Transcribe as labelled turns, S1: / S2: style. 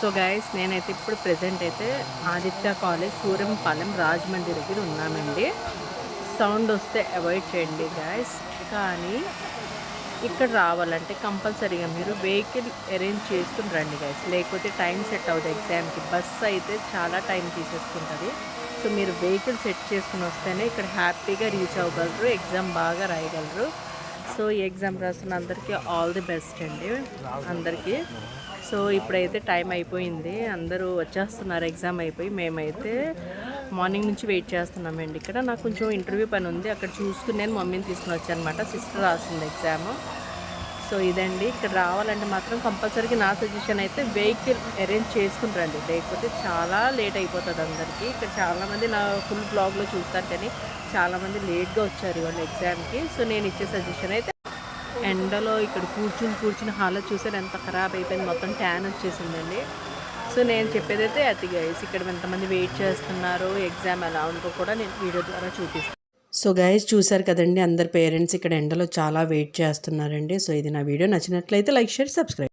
S1: So guys నేనైతే ఇప్పుడు present అయితే ఆదిత్య కాలేజ్ సూర్యంపాలెం రాజమండ్రి దగ్గర ఉన్నామండి సౌండ్ వస్తే అవాయిడ్ చేయండి గైస్ కానీ ఇక్కడ రావాలంటే కంపల్సరీగా మీరు వెహికల్ అరేంజ్ చేసుకుని రండి గైస్ లేకపోతే టైం సెట్ అవుతుంది ఎగ్జామ్కి బస్సు అయితే చాలా టైం తీసేసుకుంటుంది. సో మీరు వెహికల్ సెట్ చేసుకుని వస్తేనే ఇక్కడ హ్యాపీగా రీచ్ అవ్వగలరు ఎగ్జామ్ బాగా రాయగలరు. సో ఈ ఎగ్జామ్ రాస్తున్న అందరికీ ఆల్ ది బెస్ట్ అండి అందరికీ. సో ఇప్పుడైతే టైం అయిపోయింది. అందరూ వచ్చేస్తున్నారు ఎగ్జామ్ అయిపోయి మేమైతే మార్నింగ్ నుంచి వెయిట్ చేస్తున్నామండి. ఇక్కడ నాకు కొంచెం ఇంటర్వ్యూ పని ఉంది. అక్కడ చూసుకుని నేను మమ్మీని తీసుకుని వచ్చానమాట. సిస్టర్ రాసింది ఎగ్జామ్. సో ఇదండి. ఇక్కడ రావాలంటే మాత్రం కంపల్సరీగా నా సజెషన్ అయితే వెహికల్ అరేంజ్ చేసుకుని రండి. లేకపోతే చాలా లేట్ అయిపోతుంది అందరికీ. ఇక్కడ చాలామంది నా ఫుల్ బ్లాగ్లో చూస్తారు కానీ చాలామంది లేట్గా వచ్చారు వాళ్ళ ఎగ్జామ్కి. సో నేను ఇచ్చే సజెషన్ అయితే ఎండలో ఇక్కడ కూర్చుని కూర్చుని హాల్లో చూసారు ఎంత ఖరాబ్ అయిపోయింది. మొత్తం ట్యాన్ వచ్చేసిందండి. సో నేను చెప్పేదైతే అతి గైస్ ఇక్కడ ఎంతమంది వెయిట్ చేస్తున్నారు ఎగ్జామ్ ఎలా ఉందో కూడా నేను వీడియో ద్వారా చూపిస్తాను సో గైస్ చూసారు కదండి అందరు పేరెంట్స్ ఇక్కడ ఎండలో చాలా వెయిట్ చేస్తున్నారండి. సో ఇది నా వీడియో నచ్చినట్లయితే లైక్ షేర్ సబ్స్క్రైబ్